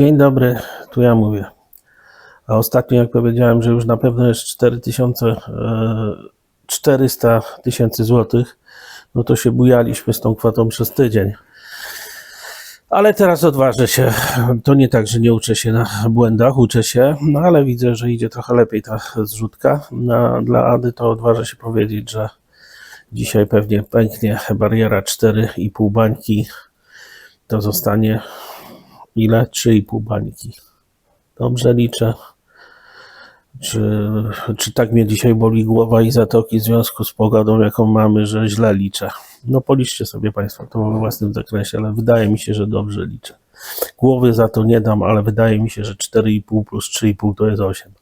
Dzień dobry, tu ja mówię. A ostatnio jak powiedziałem, że już na pewno jest 4400 tysięcy złotych, no to się bujaliśmy z tą kwotą przez tydzień. Ale teraz odważę się. To nie tak, że nie uczę się na błędach, uczę się, no ale widzę, że idzie trochę lepiej ta zrzutka. Na, dla Ady to odważę się powiedzieć, że dzisiaj pewnie pęknie bariera 4,5 bańki. To zostanie ile? 3,5 bańki. Dobrze liczę. Czy, czy tak mnie dzisiaj boli głowa i zatoki w związku z pogodą, jaką mamy, że źle liczę? No policzcie sobie Państwo to we własnym zakresie, ale wydaje mi się, że dobrze liczę. Głowy za to nie dam, ale wydaje mi się, że 4,5 plus 3,5 to jest 8.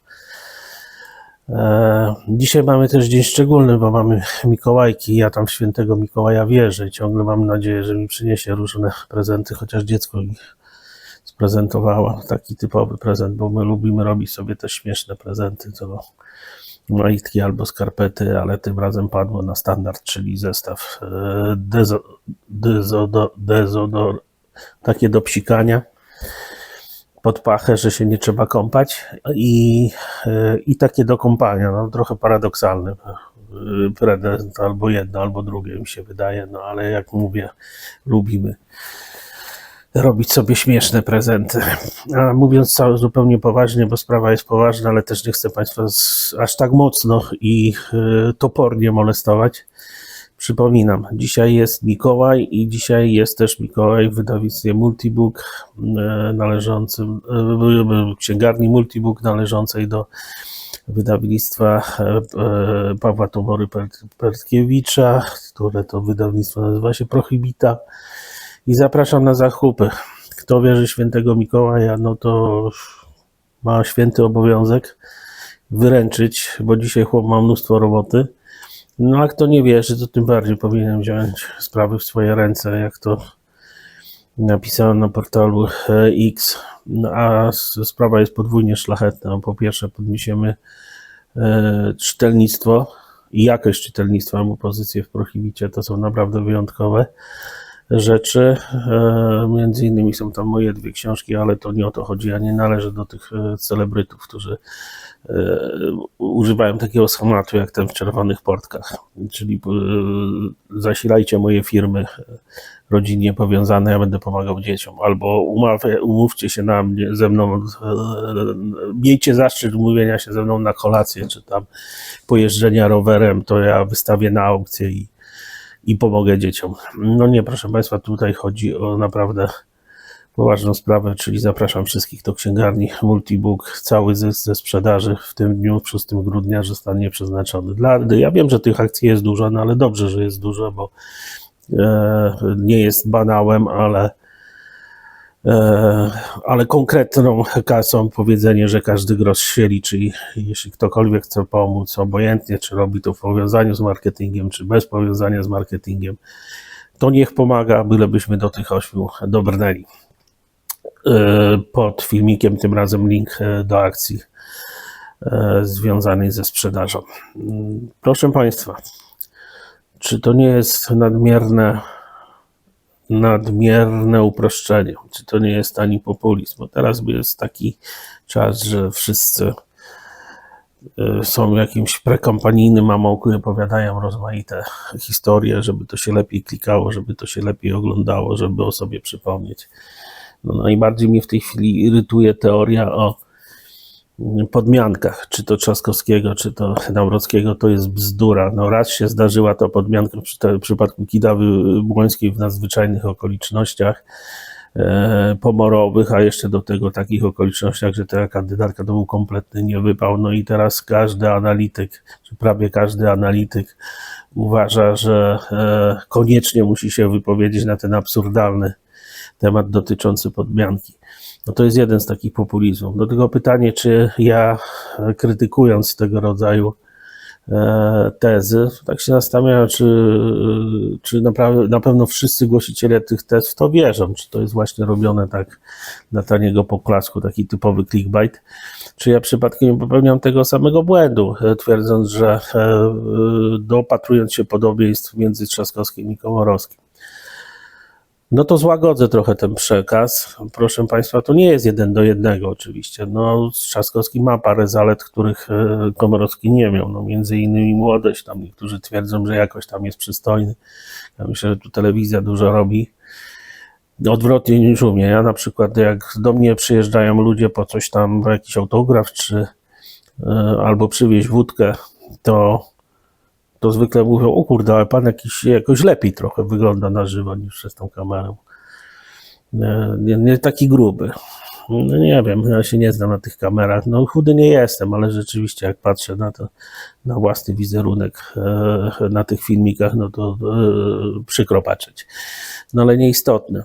Eee, Dzisiaj mamy też dzień szczególny, bo mamy Mikołajki. Ja tam świętego Mikołaja wierzę i ciągle mam nadzieję, że mi przyniesie różne prezenty, chociaż dziecko mi sprezentowała taki typowy prezent, bo my lubimy robić sobie te śmieszne prezenty, to majtki albo skarpety, ale tym razem padło na standard, czyli zestaw e, dezo, dezodo, dezodor, takie do psikania pod pachę, że się nie trzeba kąpać i, e, i takie do kąpania, no trochę paradoksalny e, prezent, albo jedno, albo drugie mi się wydaje, no ale jak mówię, lubimy robić sobie śmieszne prezenty. A mówiąc całe, zupełnie poważnie, bo sprawa jest poważna, ale też nie chcę Państwa aż tak mocno i y, topornie molestować. Przypominam, dzisiaj jest Mikołaj i dzisiaj jest też Mikołaj w wydawnictwie Multibook y, należącym, y, księgarni Multibook należącej do wydawnictwa Pawła Tomory Pert- Pertkiewicza, które to wydawnictwo nazywa się Prohibita i zapraszam na zakupy. Kto wierzy świętego Mikołaja, no to ma święty obowiązek wyręczyć, bo dzisiaj chłop ma mnóstwo roboty. No a kto nie wierzy, to tym bardziej powinien wziąć sprawy w swoje ręce, jak to napisałem na portalu e, X. No, a sprawa jest podwójnie szlachetna. Po pierwsze podniesiemy e, czytelnictwo i jakość czytelnictwa, bo pozycje w Prohibicie to są naprawdę wyjątkowe rzeczy. E, Między innymi są tam moje dwie książki, ale to nie o to chodzi. Ja nie należę do tych e, celebrytów, którzy e, używają takiego schematu jak ten w czerwonych portkach. Czyli zasilajcie moje firmy rodzinnie powiązane, ja będę pomagał dzieciom. Albo umówcie się na mnie, ze mną, miejcie zaszczyt umówienia się ze mną na kolację, czy tam pojeżdżenia rowerem, to ja wystawię na aukcję i i pomogę dzieciom. No nie, proszę Państwa, tutaj chodzi o naprawdę poważną sprawę, czyli zapraszam wszystkich do księgarni Multibook. Cały zysk ze sprzedaży w tym dniu, 6 grudnia, zostanie przeznaczony dla. Ja wiem, że tych akcji jest dużo, no ale dobrze, że jest dużo, bo e, nie jest banałem, ale ale konkretną kasą powiedzenie, że każdy grosz się liczy i jeśli ktokolwiek chce pomóc, obojętnie czy robi to w powiązaniu z marketingiem, czy bez powiązania z marketingiem, to niech pomaga, bylebyśmy do tych ośmiu dobrnęli. E, Pod filmikiem tym razem link e, do akcji e, związanej ze sprzedażą. Mm, Proszę Państwa, czy to nie jest nadmierne nadmierne uproszczenie. Czy to nie jest ani populizm? Bo teraz jest taki czas, że wszyscy y, są jakimś prekampanijnym amoku i opowiadają rozmaite historie, żeby to się lepiej klikało, żeby to się lepiej oglądało, żeby o sobie przypomnieć. No, najbardziej mnie w tej chwili irytuje teoria o podmiankach, czy to Trzaskowskiego, czy to Nawrockiego, to jest bzdura. No raz się zdarzyła ta podmianka w przypadku Kidawy Błońskiej w nadzwyczajnych okolicznościach e, pomorowych, a jeszcze do tego takich okolicznościach, że ta kandydatka to był kompletny niewypał. No i teraz każdy analityk, czy prawie każdy analityk uważa, że e, koniecznie musi się wypowiedzieć na ten absurdalny temat dotyczący podmianki. No to jest jeden z takich populizmów. Do tego pytanie, czy ja e, krytykując tego rodzaju e, tezy, tak się zastanawiam, czy, czy naprawdę, na pewno wszyscy głosiciele tych tez w to wierzą, czy to jest właśnie robione tak dla taniego poklasku, taki typowy clickbait, czy ja przypadkiem nie popełniam tego samego błędu, e, twierdząc, że e, e, dopatrując się podobieństw między Trzaskowskim i Komorowskim. No to złagodzę trochę ten przekaz. Proszę Państwa, to nie jest jeden do jednego oczywiście. No, Trzaskowski ma parę zalet, których e, Komorowski nie miał. No, między innymi młodość. Tam niektórzy twierdzą, że jakoś tam jest przystojny. Ja myślę, że tu telewizja dużo robi. Odwrotnie niż u mnie. Ja na przykład, jak do mnie przyjeżdżają ludzie po coś tam, jakiś autograf, czy e, albo przywieźć wódkę, to to zwykle mówią, o kurde, ale pan jakiś, jakoś lepiej trochę wygląda na żywo niż przez tą kamerę. Nie, nie, nie taki gruby. No nie wiem, ja się nie znam na tych kamerach. No chudy nie jestem, ale rzeczywiście jak patrzę na to, na własny wizerunek e, na tych filmikach, no to e, przykro patrzeć. No ale nieistotne.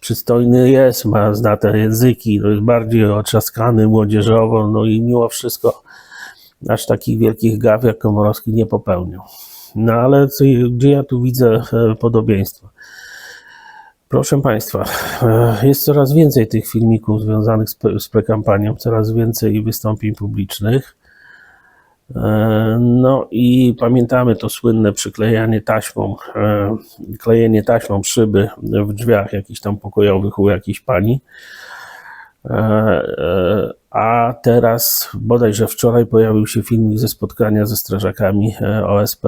Przystojny jest, ma zna te języki, no jest bardziej otrzaskany młodzieżowo, no i mimo wszystko aż takich wielkich gaw jak Komorowski nie popełnił. No ale gdzie ja tu widzę e, podobieństwo? Proszę Państwa, e, jest coraz więcej tych filmików związanych z, pre- z prekampanią, coraz więcej wystąpień publicznych. E, No i pamiętamy to słynne przyklejanie taśmą, klejenie taśmą szyby w drzwiach jakichś tam pokojowych u jakiejś pani. E, e, A teraz, bodajże wczoraj, pojawił się filmik ze spotkania ze strażakami e, OSP.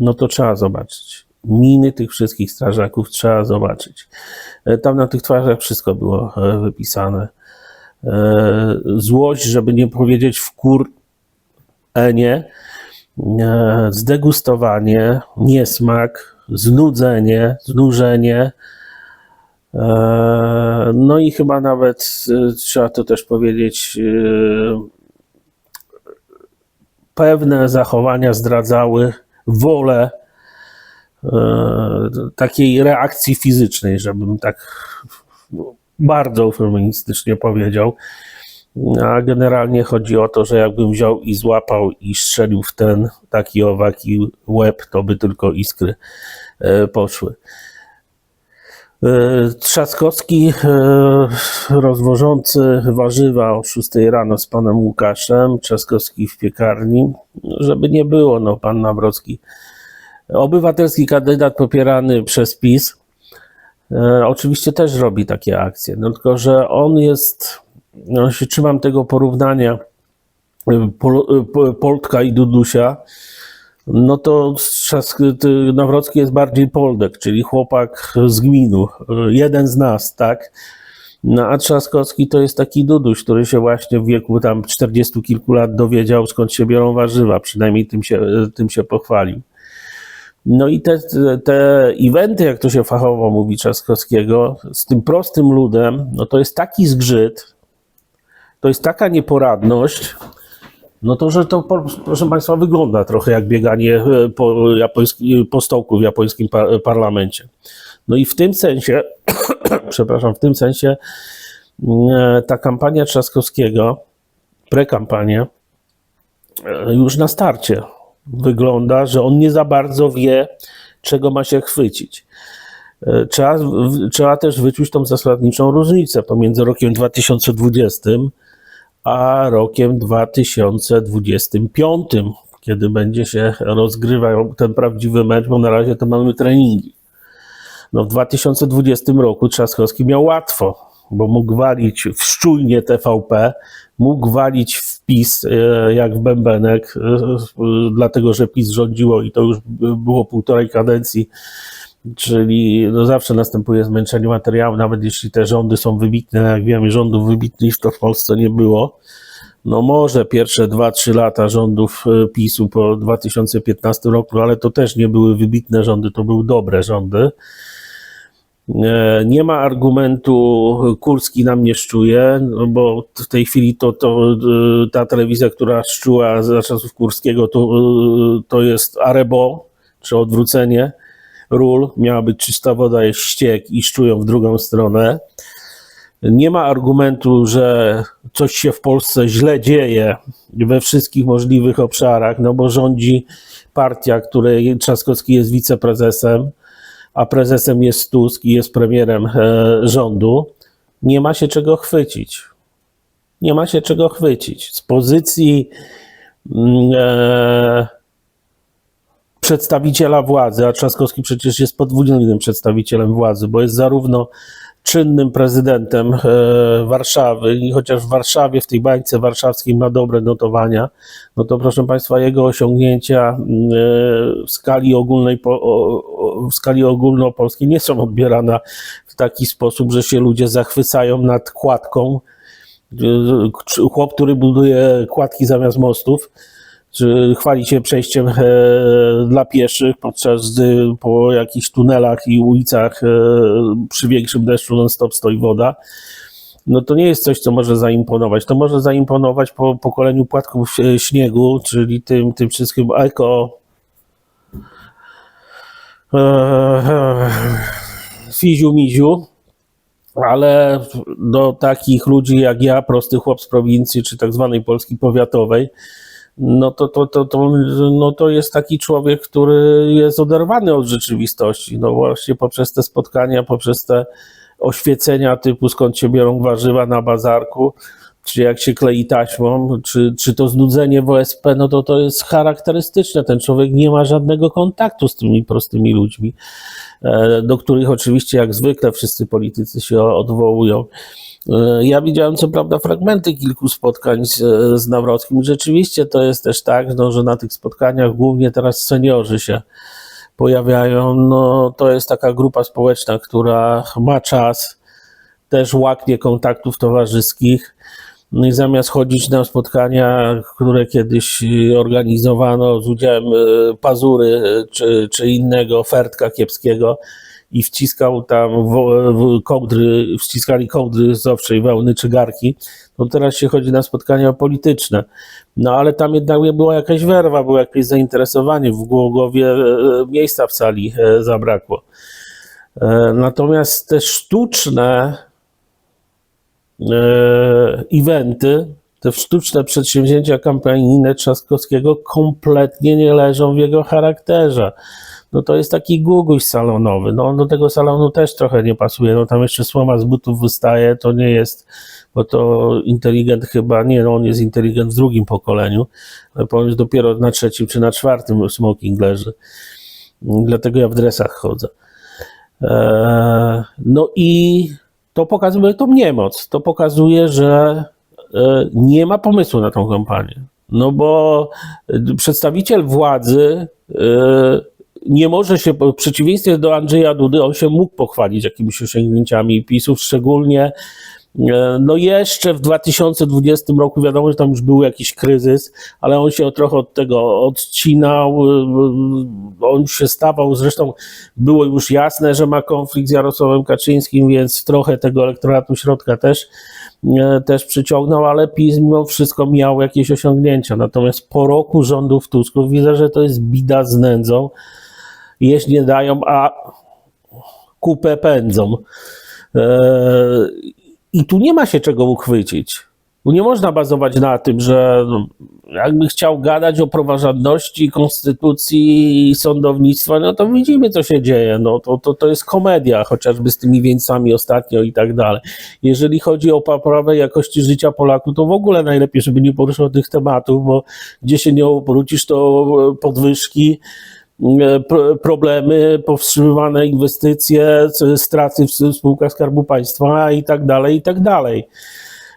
No to trzeba zobaczyć. Miny tych wszystkich strażaków trzeba zobaczyć. Tam na tych twarzach wszystko było wypisane. Złość, żeby nie powiedzieć wkur, enie, e, zdegustowanie, niesmak, znudzenie, znużenie. E, No i chyba nawet e, trzeba to też powiedzieć, e, pewne zachowania zdradzały wolę e, takiej reakcji fizycznej, żebym tak bardzo feministycznie powiedział. A generalnie chodzi o to, że jakbym wziął i złapał i strzelił w ten taki owaki łeb, to by tylko iskry poszły. E, Trzaskowski e, rozwożący warzywa o 6 rano z panem Łukaszem, Trzaskowski w piekarni, żeby nie było, no pan Nawrocki, obywatelski kandydat popierany przez PiS, e, oczywiście też robi takie akcje, no tylko, że on jest, no się trzymam tego porównania Pol, Po- Poltka i Dudusia, no to Nawrocki jest bardziej Poldek, czyli chłopak z gminu, y, jeden z nas, tak? No a Trzaskowski to jest taki Duduś, który się właśnie w wieku tam 40 kilku lat dowiedział, skąd się biorą warzywa, przynajmniej tym się, tym się pochwalił. No i te, te eventy, jak to się fachowo mówi Trzaskowskiego, z tym prostym ludem, no to jest taki zgrzyt, to jest taka nieporadność, no to, że to, proszę Państwa, wygląda trochę jak bieganie e, po, japoński, po stołku w japońskim par- parlamencie. No i w tym sensie, przepraszam, w tym sensie e, ta kampania Trzaskowskiego, prekampania, e, już na starcie wygląda, że on nie za bardzo wie, czego ma się chwycić. Trzeba, trzeba też wyczuć tą zasadniczą różnicę pomiędzy rokiem 2020 a rokiem 2025, kiedy będzie się rozgrywał ten prawdziwy mecz, bo na razie to mamy treningi. No w 2020 roku Trzaskowski miał łatwo, bo mógł walić w szczujnie TVP, mógł walić w PiS e, jak w bębenek, e, e, dlatego że PiS rządziło i to już było półtorej kadencji, czyli no zawsze następuje zmęczenie materiału, nawet jeśli te rządy są wybitne, jak wiemy, rządów wybitnych to w Polsce nie było. No może pierwsze 2-3 lata rządów e, PiSu po 2015 roku, ale to też nie były wybitne rządy, to były dobre rządy. E, Nie ma argumentu, Kurski nam nie szczuje, no bo w tej chwili to, to e, ta telewizja, która szczuła za czasów Kurskiego, to, to jest Arebo, czy odwrócenie ról. Miała być czysta woda, jest ściek i szczują w drugą stronę. Nie ma argumentu, że coś się w Polsce źle dzieje we wszystkich możliwych obszarach, no bo rządzi partia, której Trzaskowski jest wiceprezesem, a prezesem jest Tusk i jest premierem e, rządu. Nie ma się czego chwycić. Nie ma się czego chwycić. Z pozycji mm, e, przedstawiciela władzy, a Trzaskowski przecież jest podwójnym przedstawicielem władzy, bo jest zarówno czynnym prezydentem e, Warszawy i chociaż w Warszawie, w tej bańce warszawskiej ma dobre notowania, no to proszę Państwa, jego osiągnięcia e, w skali ogólnej, w skali ogólnopolskiej nie są odbierane w taki sposób, że się ludzie zachwycają nad kładką, e, chłop, który buduje kładki zamiast mostów, chwali się przejściem e, dla pieszych, podczas gdy po jakichś tunelach i ulicach e, przy większym deszczu non-stop stoi woda, no to nie jest coś, co może zaimponować. To może zaimponować po pokoleniu płatków e, śniegu, czyli tym, tym wszystkim eko. Fiziu miziu, ale do takich ludzi jak ja, prosty chłop z prowincji, czy tak zwanej Polski powiatowej, no to, to, to, to, no to jest taki człowiek, który jest oderwany od rzeczywistości. No właśnie poprzez te spotkania, poprzez te oświecenia typu skąd się biorą warzywa na bazarku, czy jak się klei taśmą, czy, czy to znudzenie w OSP, no to to jest charakterystyczne. Ten człowiek nie ma żadnego kontaktu z tymi prostymi ludźmi, e, do których oczywiście jak zwykle wszyscy politycy się odwołują. E, Ja widziałem co prawda fragmenty kilku spotkań z, z Nawrockim. Rzeczywiście to jest też tak, no, że na tych spotkaniach głównie teraz seniorzy się pojawiają. No, to jest taka grupa społeczna, która ma czas, też łaknie kontaktów towarzyskich. No zamiast chodzić na spotkania, które kiedyś y, organizowano z udziałem y, Pazury y, czy, czy innego Fertka Kiepskiego i wciskał tam w, w kołdry, wciskali kołdry z owczej wełny czy garki, to teraz się chodzi na spotkania polityczne. No ale tam jednak była jakaś werwa, było jakieś zainteresowanie, w Głogowie e, miejsca w sali zabrakło. E, Natomiast te sztuczne eventy, te sztuczne przedsięwzięcia kampanijne Trzaskowskiego kompletnie nie leżą w jego charakterze. No to jest taki guguś salonowy. No on do tego salonu też trochę nie pasuje. No tam jeszcze słoma z butów wystaje, to nie jest, bo to inteligent chyba, nie, no on jest inteligent w drugim pokoleniu, ale ponoć dopiero na trzecim czy na czwartym smoking leży. Dlatego ja w dresach chodzę. Eee, No i to pokazuje tą niemoc. To pokazuje, że e, nie ma pomysłu na tą kampanię. No bo przedstawiciel władzy e, nie może się, w przeciwieństwie do Andrzeja Dudy, on się mógł pochwalić jakimiś osiągnięciami PiSów, szczególnie no jeszcze w 2020 roku wiadomo, że tam już był jakiś kryzys, ale on się trochę od tego odcinał, e, on się stawał, zresztą było już jasne, że ma konflikt z Jarosławem Kaczyńskim, więc trochę tego elektoratu środka też, e, też przyciągnął, ale PiS mimo wszystko miał jakieś osiągnięcia. Natomiast po roku rządów Tusków widzę, że to jest bida z nędzą. Jeść nie dają, a kupę pędzą. E, I tu nie ma się czego uchwycić. Tu nie można bazować na tym, że no, jakby chciał gadać o praworządności, konstytucji i sądownictwa, no to widzimy, co się dzieje. No, to, to, to jest komedia, chociażby z tymi wieńcami ostatnio i tak dalej. Jeżeli chodzi o poprawę jakości życia Polaków, to w ogóle najlepiej, żeby nie poruszał tych tematów, bo gdzie się nie obrócisz, to podwyżki, problemy, powstrzymywane inwestycje, straty w spółkach Skarbu Państwa i tak dalej, i tak dalej.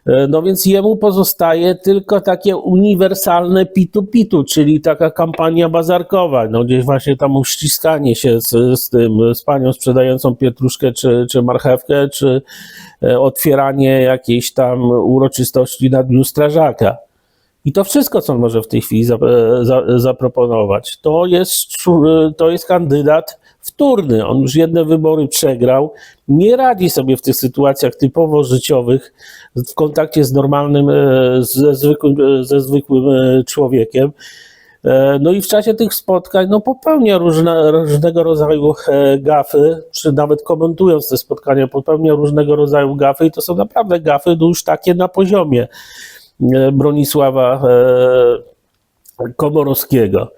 E, No więc jemu pozostaje tylko takie uniwersalne pitu-pitu, czyli taka kampania bazarkowa, no gdzieś właśnie tam uściskanie się z, z tym, z panią sprzedającą pietruszkę czy, czy marchewkę, czy e, otwieranie jakiejś tam uroczystości na Dniu Strażaka. I to wszystko, co on może w tej chwili za, za, zaproponować, to jest, to jest kandydat wtórny. On już jedne wybory przegrał, nie radzi sobie w tych sytuacjach typowo życiowych w kontakcie z normalnym, e, ze zwykłym, e, ze zwykłym e, człowiekiem. No i w czasie tych spotkań no, popełnia różne, różnego rodzaju gafy, czy nawet komentując te spotkania, popełnia różnego rodzaju gafy i to są naprawdę gafy no już takie na poziomie Bronisława e, Komorowskiego.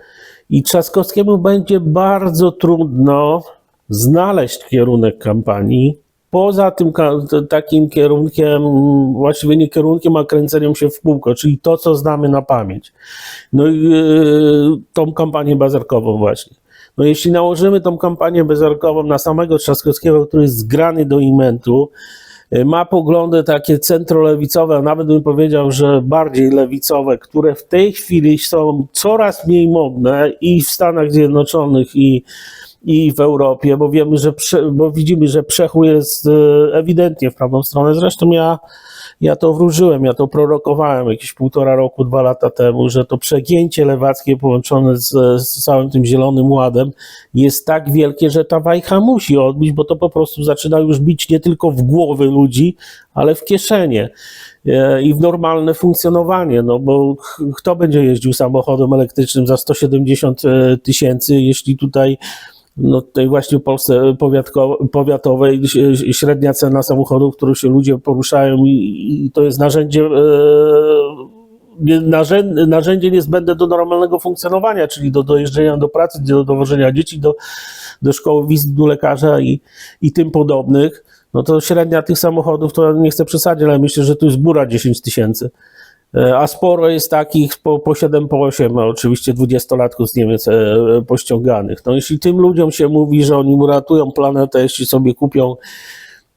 I Trzaskowskiemu będzie bardzo trudno znaleźć kierunek kampanii, poza tym takim kierunkiem, właściwie nie kierunkiem, a kręceniem się w kółko, czyli to, co znamy na pamięć. No i yy, tą kampanię bazarkową właśnie. No jeśli nałożymy tą kampanię bazarkową na samego Trzaskowskiego, który jest zgrany do imentu, ma poglądy takie centrolewicowe, a nawet bym powiedział, że bardziej lewicowe, które w tej chwili są coraz mniej modne i w Stanach Zjednoczonych, i i w Europie, bo wiemy, że bo widzimy, że przechód jest e, ewidentnie w prawą stronę. Zresztą ja, ja to wróżyłem, ja to prorokowałem jakieś półtora roku, dwa lata temu, że to przegięcie lewackie połączone z, z całym tym zielonym ładem jest tak wielkie, że ta wajcha musi odbić, bo to po prostu zaczyna już bić nie tylko w głowy ludzi, ale w kieszenie e, i w normalne funkcjonowanie, no bo kto będzie jeździł samochodem elektrycznym za 170 tysięcy, jeśli tutaj no tutaj właśnie Polsce powiatowej średnia cena samochodów, w których się ludzie poruszają i, i to jest narzędzie, e, narzędzie, narzędzie niezbędne do normalnego funkcjonowania, czyli do dojeżdżenia do pracy, do dowożenia dzieci do, do szkoły, wizyt do lekarza i, i tym podobnych, no to średnia tych samochodów, to nie chcę przesadzić, ale myślę, że to jest góra 10 tysięcy. E, A sporo jest takich po, po 7, po 8, a oczywiście 20-latków z Niemiec e, pościąganych. No jeśli tym ludziom się mówi, że oni uratują planetę, jeśli sobie kupią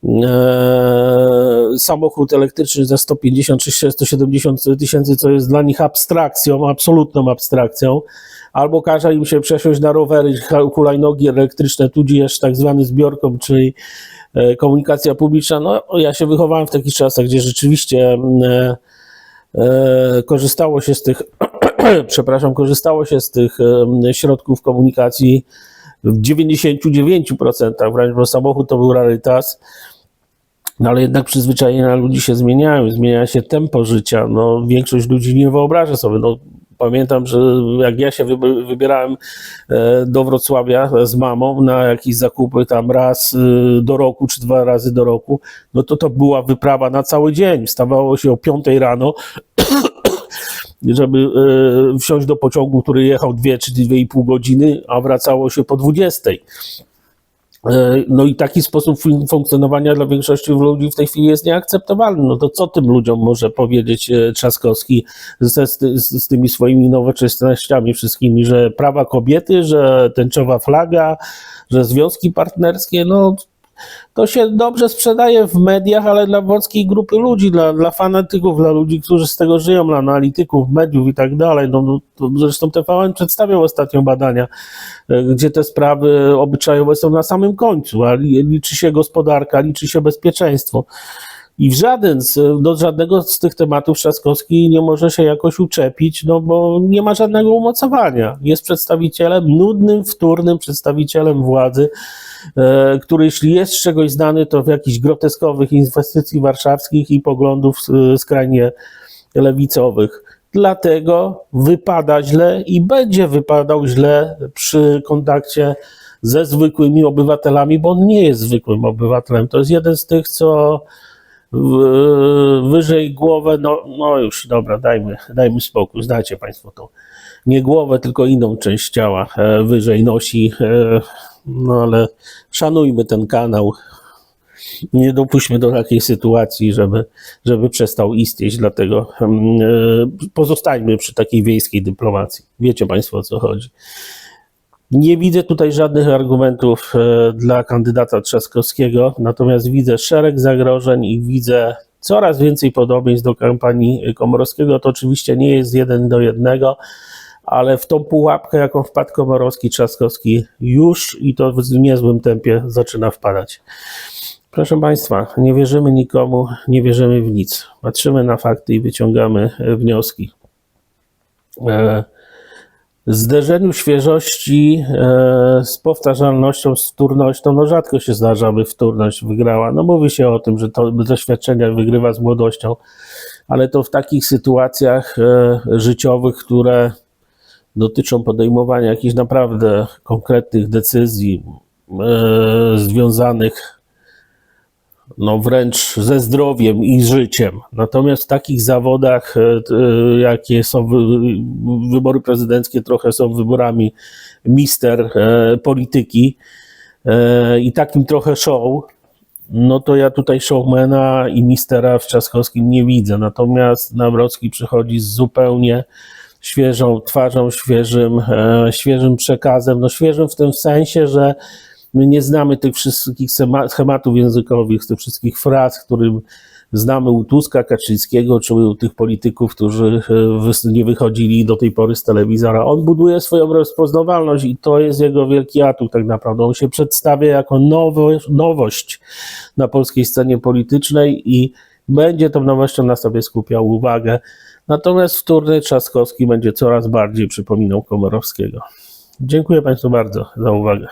e, samochód elektryczny za 150 czy 170 tysięcy, co jest dla nich abstrakcją, absolutną abstrakcją, albo każe im się przesiąść na rowery, hulajnogi elektryczne, tudzież tak zwany zbiorką, czyli e, komunikacja publiczna. No ja się wychowałem w takich czasach, gdzie rzeczywiście e, e, korzystało się z tych, przepraszam, korzystało się z tych środków komunikacji w 99%, wręcz bo samochód to był rarytas. No ale jednak przyzwyczajenia ludzi się zmieniają, zmienia się tempo życia. No, większość ludzi nie wyobraża sobie. No, pamiętam, że jak ja się wyb- wybierałem e, do Wrocławia z mamą na jakieś zakupy tam raz y, do roku czy dwa razy do roku, no to to była wyprawa na cały dzień. Wstawało się o 5 rano, żeby e, wsiąść do pociągu, który jechał 2 czy 2,5 godziny, a wracało się po 20. E, No i taki sposób fun- funkcjonowania dla większości ludzi w tej chwili jest nieakceptowalny. No to co tym ludziom może powiedzieć e, Trzaskowski ze, z, z tymi swoimi nowoczesnościami wszystkimi, że prawa kobiety, że tęczowa flaga, że związki partnerskie, no to się dobrze sprzedaje w mediach, ale dla wąskiej grupy ludzi, dla, dla fanatyków, dla ludzi, którzy z tego żyją, dla analityków, mediów i tak dalej. No, no, to zresztą TVN przedstawiał ostatnio badania, e, gdzie te sprawy obyczajowe są na samym końcu, a li- liczy się gospodarka, liczy się bezpieczeństwo. I w żaden do żadnego z tych tematów Trzaskowski nie może się jakoś uczepić, no bo nie ma żadnego umocowania. Jest przedstawicielem, nudnym, wtórnym przedstawicielem władzy, e, który jeśli jest z czegoś znany, to w jakichś groteskowych inwestycji warszawskich i poglądów e, skrajnie lewicowych. Dlatego wypada źle i będzie wypadał źle przy kontakcie ze zwykłymi obywatelami, bo on nie jest zwykłym obywatelem. To jest jeden z tych, co wyżej głowę, no, no już dobra, dajmy, dajmy spokój, znacie Państwo to. Nie głowę, tylko inną część ciała e, wyżej nosi, e, no ale szanujmy ten kanał. Nie dopuśćmy do takiej sytuacji, żeby, żeby przestał istnieć, dlatego mm, e, pozostańmy przy takiej wiejskiej dyplomacji. Wiecie Państwo o co chodzi. Nie widzę tutaj żadnych argumentów e, dla kandydata Trzaskowskiego, natomiast widzę szereg zagrożeń i widzę coraz więcej podobieństw do kampanii Komorowskiego. To oczywiście nie jest jeden do jednego, ale w tą pułapkę, jaką wpadł Komorowski, Trzaskowski już i to w niezłym tempie zaczyna wpadać. Proszę Państwa, nie wierzymy nikomu, nie wierzymy w nic. Patrzymy na fakty i wyciągamy wnioski. E, zderzeniu świeżości e, z powtarzalnością, z wtórnością, no rzadko się zdarza, aby wtórność wygrała. No mówi się o tym, że to doświadczenia wygrywa z młodością, ale to w takich sytuacjach e, życiowych, które dotyczą podejmowania jakichś naprawdę konkretnych decyzji e, związanych no wręcz ze zdrowiem i życiem. Natomiast w takich zawodach, e, e, jakie są wy, wybory prezydenckie, trochę są wyborami mister e, polityki i takim trochę show, no to ja tutaj showmana i mistera w Trzaskowskim nie widzę. Natomiast Nawrocki przychodzi z zupełnie świeżą twarzą, świeżym, świeżym przekazem. No świeżym w tym sensie, że my nie znamy tych wszystkich schema- schematów językowych, tych wszystkich fraz, którym znamy u Tuska, Kaczyńskiego, czy u tych polityków, którzy e, nie wychodzili do tej pory z telewizora. On buduje swoją rozpoznawalność i to jest jego wielki atut tak naprawdę. On się przedstawia jako nowo, nowość na polskiej scenie politycznej i będzie tą nowością na sobie skupiał uwagę. Natomiast wtórny Trzaskowski będzie coraz bardziej przypominał Komorowskiego. Dziękuję Państwu bardzo za uwagę.